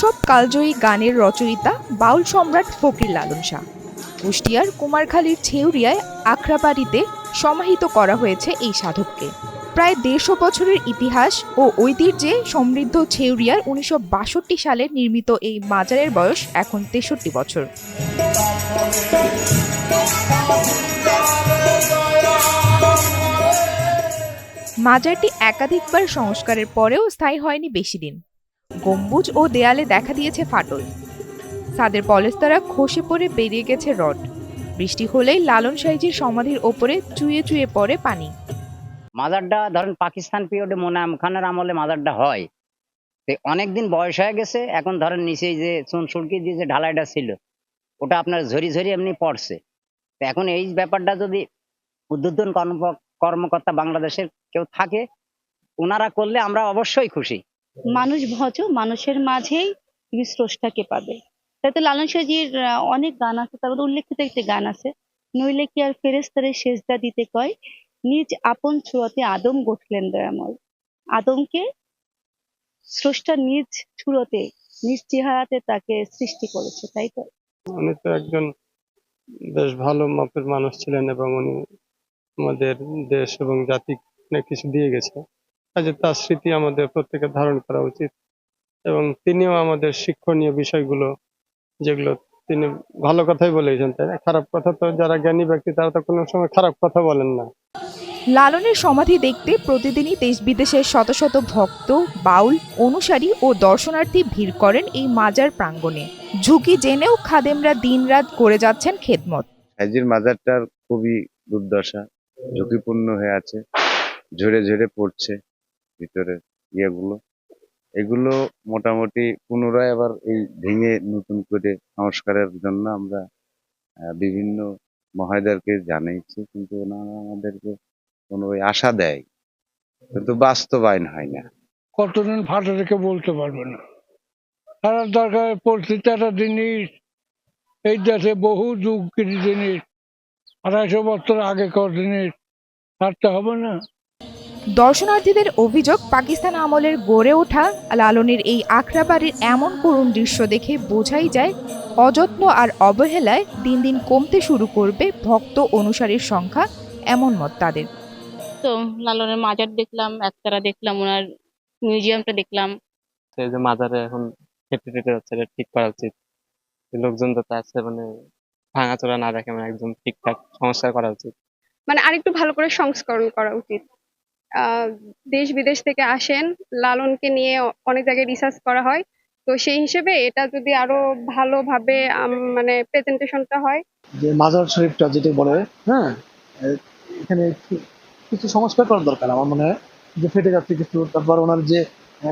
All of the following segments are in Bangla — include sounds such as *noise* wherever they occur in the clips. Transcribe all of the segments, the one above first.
সব কালজয়ী গানের রচয়িতা বাউল সম্রাট ফকির লালন শাহ। কুষ্টিয়ার কুমারখালীর ছেউরিয়ায় আখড়াবাড়িতে সমাহিত করা হয়েছে এই সাধককে। প্রায় দেড়শো বছরের ইতিহাস ও ঐতিহ্যে সমৃদ্ধ ছেউরিয়ার উনিশশো বাষট্টি সালে নির্মিত এই মাজারের বয়স এখন তেষট্টি বছর। মাজারটি একাধিকবার সংস্কারের পরেও স্থায়ী হয়নি বেশি দিন। গম্বুজ ও দেয়ালে দেখা দিয়েছে ফাটল। ছাদের পলেস্তারা খসে পড়ে বেরিয়ে গেছে রড। বৃষ্টি হলেই লালন সাইজির সমাধির ওপরে চুয়ে চুয়ে পড়ে পানি। মাজারটা, ধরেন পাকিস্তান পিরিয়ডে মোনাম খানের আমলে মাজারটা হয়। অনেকদিন বয়স হয়ে গেছে, এখন ধরেন নিচে যে চুন সুরকি দিয়ে যে ঢালাইটা ছিল, ওটা আপনার ঝরি ঝরি এমনি পড়ছে। তো এখন এই ব্যাপারটা যদি উদ্বোধন কর্ম- কর্মকর্তা বাংলাদেশের কেউ থাকে ওনারা করলে আমরা অবশ্যই খুশি। মানুষ ভজ মানুষের মাঝেই তুমি স্রষ্টাকে পাবে। তাতে লালন আহ, অনেক গান আছে তার মধ্যে উল্লেখিত একটি গান আছে নইলে কি আর ফেরেস্তারে সেজদা দিতে কয় নিজ আপন ছুরতে আদম গঠলেন দয়াময়। আদমকে স্রষ্টা নিজ ছুরতে নিজ চেহারাতে তাকে সৃষ্টি করেছে তাই তো? উনি তো একজন বেশ ভালো মাপের মানুষ ছিলেন এবং উনি আমাদের দেশ এবং জাতি অনেক কিছু দিয়ে গেছে। কাজে তার স্মৃতি আমাদের প্রত্যেকের ধারণ করা উচিত। এবং তিনিও আমাদের শিক্ষণীয় বিষয়গুলো যেগুলো তিনি ভালো কথাই বলেছেন তাই না? খারাপ কথা তো যারা জ্ঞানী ব্যক্তি তারা তো কোনো সময় খারাপ কথা বলেন না। লালনের সমাধি দেখতে প্রতিদিনই দেশ বিদেশের শত শত ভক্ত বাউল অনুসারী ও দর্শনার্থী ভিড় করেন এই মাজার প্রাঙ্গণে। ঝুঁকি জেনেও খাদেমরা দিনরাত করে যাচ্ছেন খেদমত। হাজির মাজারটার খুবই দুর্দশা ঝুঁকিপূর্ণ হয়ে আছে ঝরে ঝরে পড়ছে। ভিতরে ইয়েগুলো, এগুলো মোটামুটি পুনরায় আবার এই ভেঙে নতুন করে সংস্কারের জন্য আমরা বিভিন্ন মহায়দারকে জানাইছি, কিন্তু ওনারা আমাদেরকে কোনো আশা দেয়। কিন্তু বাস্তবায়ন হয় না। কতদিন ফাটে রেখে বলতে পারবে না। সারা দরকার পরিস্থিতি একটা জিনিস এই দেশে বহু যুগের জিনিস, আড়াইশো বছর আগেকার জিনিস ছাড়তে হবে না। দর্শনার্থীদের অভিযোগ পাকিস্তান আমলের গড়ে ওঠা লালনের এই আখড়াবাড়ির এমন করুণ দৃশ্য দেখে বোঝাই যায় অযত্ন আর অবহেলায় দিন দিন কমতে শুরু করবে ভক্ত অনুসারীর সংখ্যা এমন মত তাদের। তো লালনের মাজার দেখলাম একতারা দেখলাম ওনার মিউজিয়ামটা দেখলাম। সেই যে মাজারে এখন হেঁটে এটা ঠিক করা উচিত। লোকজন যাতে আছে মানে ভাঙাচোরা না দেখে মানে একদম ঠিকঠাক সংস্কার করা উচিত। মানে আরেকটু ভালো করে সংস্করণ করা উচিত। দেশ বিদেশ থেকে আসেন, লালনকে নিয়ে অনেক জায়গায় রিসার্চ করা হয়। তো সেই হিসেবে এটা যদি আরও ভালোভাবে মানে প্রেজেন্টেশনটা হয়। যে মাজার শরীফটা যেটা বলে হ্যাঁ এখানে কিছু সংস্কার করার দরকার আমার মনে হয়। যে ফেটে যাচ্ছে কিছু, তারপর ওনার যে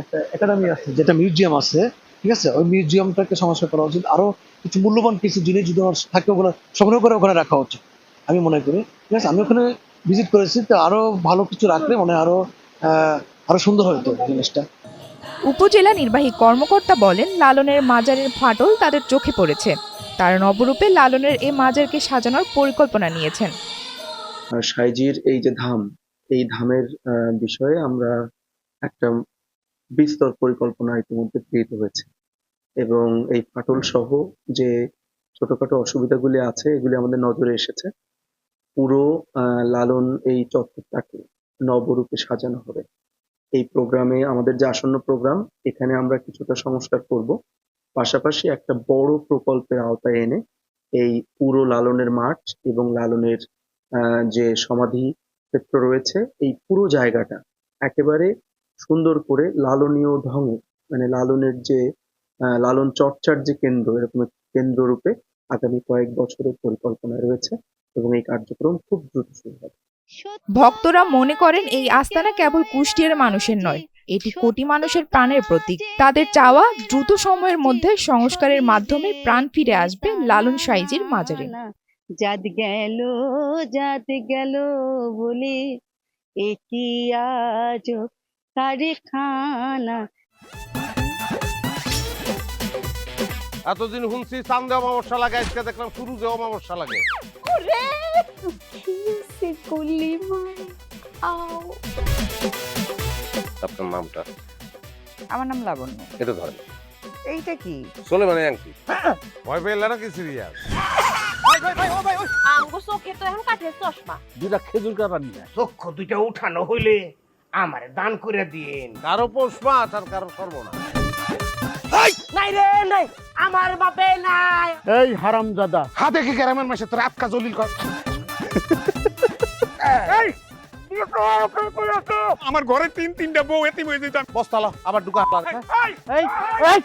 একটা একাডেমি আছে, যেটা মিউজিয়াম আছে, ঠিক আছে? ওই মিউজিয়ামটাকে সংস্কার করা উচিত। আরও কিছু মূল্যবান কিছু জিনিস যদি ওনার থাকে, ওগুলো সংগ্রহ করে ওখানে রাখা উচিত, আমি মনে করি। ঠিক আছে? আমি ওখানে ভিজিট করেছি তো আরও ভালো কিছু রাখলে মানে আরও আহ, আরও সুন্দর হতো জিনিসটা। উপজেলা নির্বাহী কর্মকর্তা বলেন লালনের মাজারের ফাটল তাদের চোখে পড়েছে। তারা নবরূপে লালনের এই মাজারকে সাজানোর পরিকল্পনা নিয়েছেন। সাইজির এই যে ধাম এই ধামের আহ, বিষয়ে আমরা একটা বিস্তর পরিকল্পনা ইতিমধ্যে গৃহীত হয়েছে। এবং এই ফাটল সহ যে ছোটখাটো অসুবিধাগুলি আছে এগুলি আমাদের নজরে এসেছে। পুরো লালন এই চত্বরটাকে নবরূপে সাজানো হবে। এই প্রোগ্রামে আমাদের যে আসন্ন প্রোগ্রাম, এখানে আমরা কিছুটা সংস্কার করব। পাশাপাশি একটা বড় প্রকল্পের আওতায় এনে এই পুরো লালনের মাঠ এবং লালনের যে সমাধি ক্ষেত্র রয়েছে, এই পুরো জায়গাটা একেবারে সুন্দর করে লালনীয় ঢঙে মানে লালনের যে লালন চর্চার যে কেন্দ্র, এরকম কেন্দ্র রূপে আগামী কয়েক বছরের পরিকল্পনা রয়েছে। এবং এই কার্যক্রম খুব দ্রুত শুরু হবে ভক্তরা মনে করেন এই আস্তানা কেবল কুষ্টিয়ার মানুষের নয় এটি কোটি মানুষের প্রাণের প্রতীক তাদের চাওয়া দ্রুত সময়ের মধ্যে সংস্কারের মাধ্যমে প্রাণ ফিরে আসবে লালন সাইজির মাজারে জাত গেল জাত গেল বলে একি আজ কারখানা এতদিন শুনছি চান্দে অমাবস্যা লাগে আজকে দেখলাম শুরুতে অমাবস্যা লাগে আপনার নামটা? আমার নাম লাবণ্য। এটা ধরেন। এইটা কি? চলে মানে আংটি ভয় পেলে নাকি সিরিয়াস? আমগো চোখে তো এখন কাঠের চশমা। দুটা খেজুর কাটা নিয়ে চক্ষু দুইটা উঠানো হইলে আমারে দান করে দিন কারও পোষ মাছ আর কারও সর্বনা নাই রে নাই। আমার বাপে নাই। এই হারামজাদা। হাতে কি গ্রামের মাসে তোর আটকা জলিল কর? *laughs* আমার ঘরে তিন তিনটা বউ এতিম হয়ে যেতাম। বস্তালা আবার ঢুকা। এই এই।